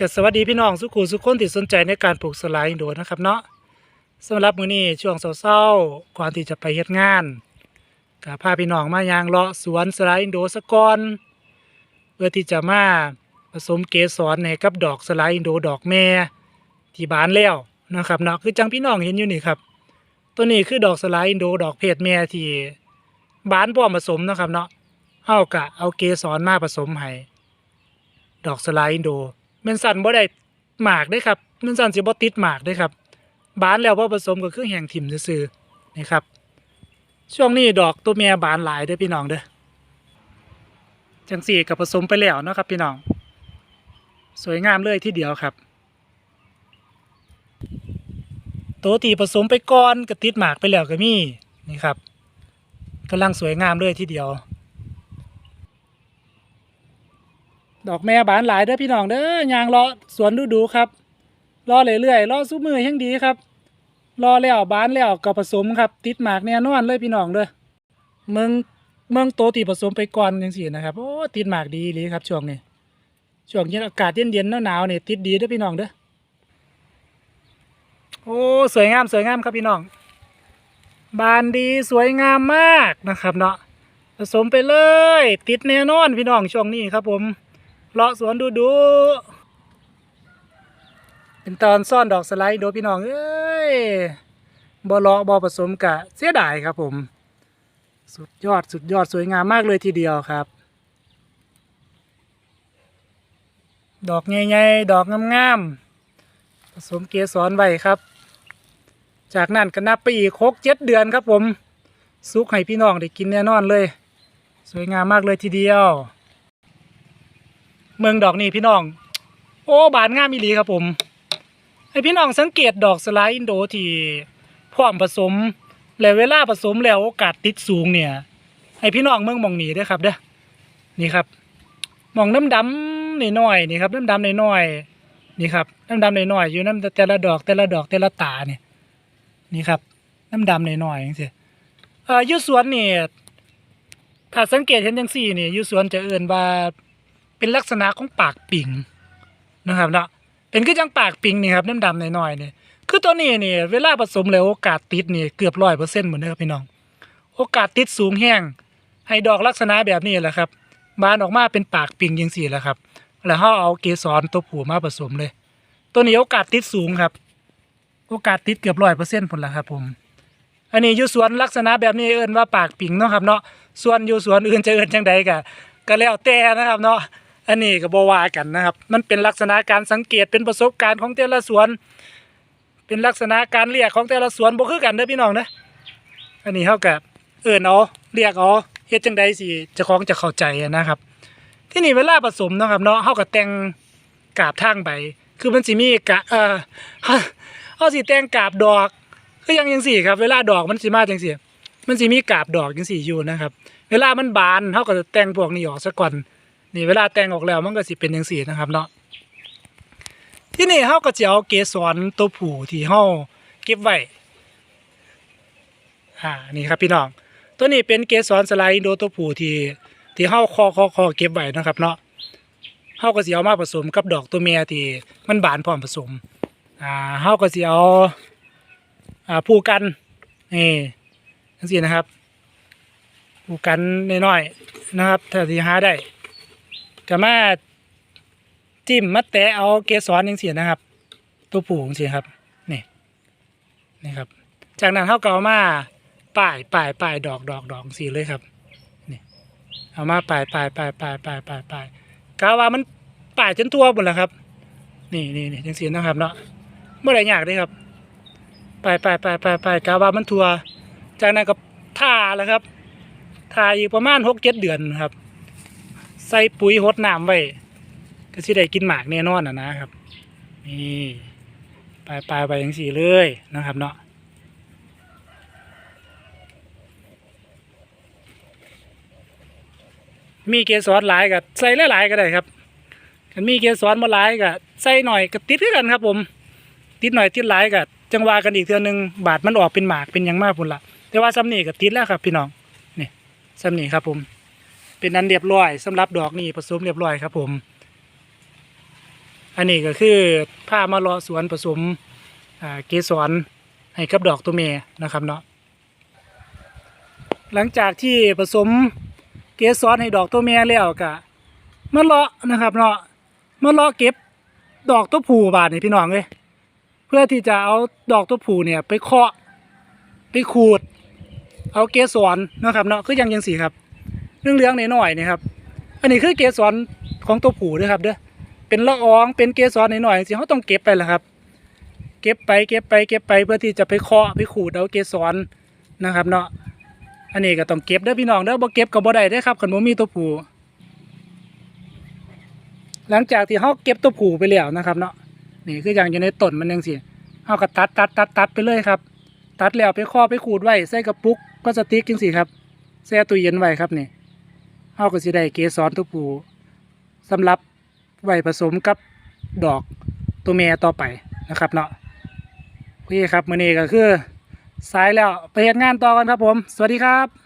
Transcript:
ก็สวัสดีพี่น้องสุขุสุขคนที่สนใจในการปลูกสลายอินโดนะครับเนาะสำหรับมื้อนี้ช่วงเช้าๆก่อนที่จะไปเฮ็ดงานก็พาพี่น้องมายางเลาะสวนสลายอินโดสะก่อนเพื่อที่จะมาผสมเกสรให้กับดอกสลายอินโดดอกแม่ที่บานแล้วนะครับเนาะคือจังพี่น้องเห็นอยู่นี่ครับ ตัวนี้คือดอกสลายอินโดดอกเพศแม่ที่บานพร้อมผสมนะครับเนาะเฮากะเอาเกสรมาผสมให้ดอกสลายอินโด แมันสั่นบ่ได้หมากเด้ครับแมันสั่นสิบ่ติดหมากเด้ครับบานแล้วพอผสมก็คือแห้งถิ่มซื่อๆนี่ครับ ช่วงนี้ดอกตัวเมียบานหลายเด้อพี่น้องเด้อจังสี่กับผสมไปแล้วเนาะครับพี่น้อง สวยงามเลยที่เดียวครับ ตัวที่ผสมไปก่อนก็ติดหมากไปแล้วก็มีนี่ครับกำลังสวยงามเลยที่เดียว ดอกแม่บานหลายเด้อพี่น้องเด้อยางรอสวนดูดูครับ รอเรื่อยๆรอสู้มือยังดีครับ รอแล้วบานแล้วก็ผสมครับ ติดหมากแน่นอนเลยพี่น้องเด้อเมืองเมืองโตที่ผสมไปก่อนจังซี่นะครับโอ้ติดหมากดีเลยครับช่วงนี้ช่วงเย็นอากาศเย็นๆหนาวๆนี่ยติดดีเด้อพี่น้องเด้อโอ้สวยงามสวยงามครับพี่น้อง บานดีสวยงามมากนะครับเนาะผสมไปเลย ติดแน่นอนพี่น้องช่วงนี้ครับผม เลาะสวนดูดูเป็นตอนซ่อนดอกสไลด์โดพี่น้องเอ้ยบ่เลาะบ่ผสมกะเสียดายครับผม สุดยอดสุดยอดสวยงามมากเลยทีเดียวครับ ดอกใหญ่ๆดอกงามๆผสมเกสรไว้ครับ จากนั้นก็นับไปอีกหกเจ็ดเดือนครับผมสุกให้พี่น้องได้กินแน่นอนเลย สวยงามมากเลยทีเดียว เมืองดอกนี่พี่น้อง โอ้บานงามอีหลีครับผมให้พี่น้องสังเกตดอกสไลด์อินโดที่พร้อมผสม แล้วเวลาผสมแล้วโอกาสติดสูงเนี่ย ให้พี่น้องเมืองมองหนีด้อครับเด้อนี่ครับมองน้ำดำๆน้อยๆนี่ครับน้ำดำน้อยๆนี่ครับน้ำดำน้อยๆอยู่น้ำแต่ละดอกแต่ละดอกแต่ละตาเนี่ยนี่ครับน้ำดำน้อยๆจังซี่เอ่ออยู่สวนนี่ถ้าสังเกตเห็นจังซี่นี่อยู่สวนจะเอื่นว่า เป็นลักษณะของปากปิงนะครับเนาะเป็นคือจังปากปิงนี่ครับน้ำดำหน่อยๆนี่คือตัวนี้นี่เวลาผสมแล้วโอกาสติดนี่เกือบร้อยเปอร์เซ็นต์หมดเลยครับพี่น้อง โอกาสติดสูงแห้งให้ดอกลักษณะแบบนี้แหละครับบานออกมาเป็นปากปิงยังสี่แหละครับ แล้วเขาเอาเกสรตัวผู้มาผสมเลย ตัวนี้โอกาสติดสูงครับ โอกาสติดเกือบร้อยเปอร์เซ็นต์ผลละครับผมอันนี้อยู่สวนลักษณะแบบนี้เอิ้นว่าปากปิงเนาะครับเนาะส่วนอยู่สวนอื่นจะเอิ้นจังใดก็ก็แล้วแต่นะครับเนาะ อันนี้ก็บว่ากันนะครับ มันเป็นลักษณะการสังเกตเป็นประสบการณ์ของแต่ละสวน เป็นลักษณะการเรียกของแต่ละสวนบ่คือกันเด้อพี่น้องนะอันนี้เฮากับเอิ้นเอาเรียกเอาเฮ็ดจังใดสิเจ้าของจะเข้าใจนะครับ ที่นี่เวลาผสมเนาะครับเนาะเฮาก็แต่งกาบทางใบ คือมันสิมีกะเอ่อเฮาสิแต่งกาบดอกคือย่างจังซี่ครับ เวลาดอกมันสิมาจังซี่มันสิมีกาบดอกจังซี่อยู่นะครับ เวลามันบานเฮาก็จะแต่งพวกนี้ออกซะก่อน นี่เวลาแต่งออกแล้วมันก็สิเป็นจังซี่นะครับเนาะที่นี่เฮาก็จะเอาเกสรตัวผู้ที่เฮาเก็บไว้อ่านี่ครับพี่น้อง ตัวนี้เป็นเกสรสไลด์อินโดตัวผู้ที่ที่เฮาคอคอคอเก็บไว้นะครับเนาะเฮาก็สิเอามาผสมกับดอกตัวเมียที่มันบานพร้อมผสมอ่าเฮาก็สิเอาอ่าผูกกันนี่จังซี่นะครับผูกกันน้อยๆนะครับถ้าสิหาได้ ก็มาจิ้มมาแตะเอาเกสรจังซี่นะครับ ตัวผูจังซี่ครับนี่นี่ครับ จากนั้นเขาก็เอามาป้ายป้ายป้ายดอกดอกดอกสีเลยครับนี่เอามาป้ายป้ายป้ายป้ายป้ายป้ายป้ายกาว่ามันป้ายจนทัวหมดแล้วครับ นี่นี่นี่จังสีนะครับเนาะเมื่อไรอยากเลยครับป้ายป้ายป้ายป้ายป้ายกาว่ามันทัวจากนั้นก็ท่าแล้วครับทาอีกประมาณหกเจ็ดเดือนครับ ส่ปุ๋ยหดน้ำไว้ก็สิได้กินหมากแน่นอนอะนะครับ นี่ปลายปลายไปอย่างสี่เลยนะครับเนาะมีเกสรหลายกับใส่หลายๆก็ได้ครับถ้ามีเกสรมาหลายกับใส่หน่อยก็ติดกันครับ ผม ติดหน่อยติดหลายกับจังหวากันอีกเทื่อนึงบาดมันออกเป็นหมากเป็นยังมากพุ่นละแต่ว่าซ้ำนี่ก็ติดแล้วครับพี่น้องนี่ซ้ำนี่ครับผม เป็นอันเรียบร้อยสำหรับดอกนี่ผสมเรียบร้อยครับ ผม อันนี้ก็คือผ้ามารอสวนผสมเกสรให้กับดอกตัวเมนะครับเนาะหลังจากที่ผสมเกสรให้ดอกตัวเมแล้วก็มาเลาะนะครับเนาะมาเลาะเก็บดอกตัวผู้บาดนี่พี่น้องเลยเพื่อที่จะเอาดอกตัวผู้เนี่ยไปเคาะไปขูด เอาเกสรนะครับเนาะคืออยังยังสีครับ เรื่องเลี้ยงๆหน่อยๆนี่ครับ อันนี้คือเกสรของตัวผู้ด้วยครับเด้อ เป็นละอองเป็นเกสรหน่อยๆสิเขาต้องเก็บไปแหละครับ เก็บไปเก็บไปเก็บไปเพื่อที่จะไปเคาะไปขูดเอาเกสรนะครับเนาะ อันนี้ก็ต้องเก็บเด้อพี่น้องเด้อบ่เก็บก็บ่ได้เด้อครับคันบ่มีตัวผู้หลังจากที่เขาเก็บตัวผู้ไปแล้วนะครับเนาะ นี่คืออย่างอยู่ในต้นมันจังซี่เฮาก็ตัดตัดตัดตัดไปเลยครับ ตัดแล้วไปเคาะไปขูดไว้ใส่กระปุกพลาสติกจังซี่ครับแช่ตู้เย็นไว้ครับนี่ เฮาก็สิได้เกสรตัวผู้สำหรับไว้ผสมกับดอกตัวเมียต่อไปนะครับเนาะโอเคครับมื้อนี้ก็คือสายแล้วไปเฮ็ดงานต่อกันครับผม สวัสดีครับ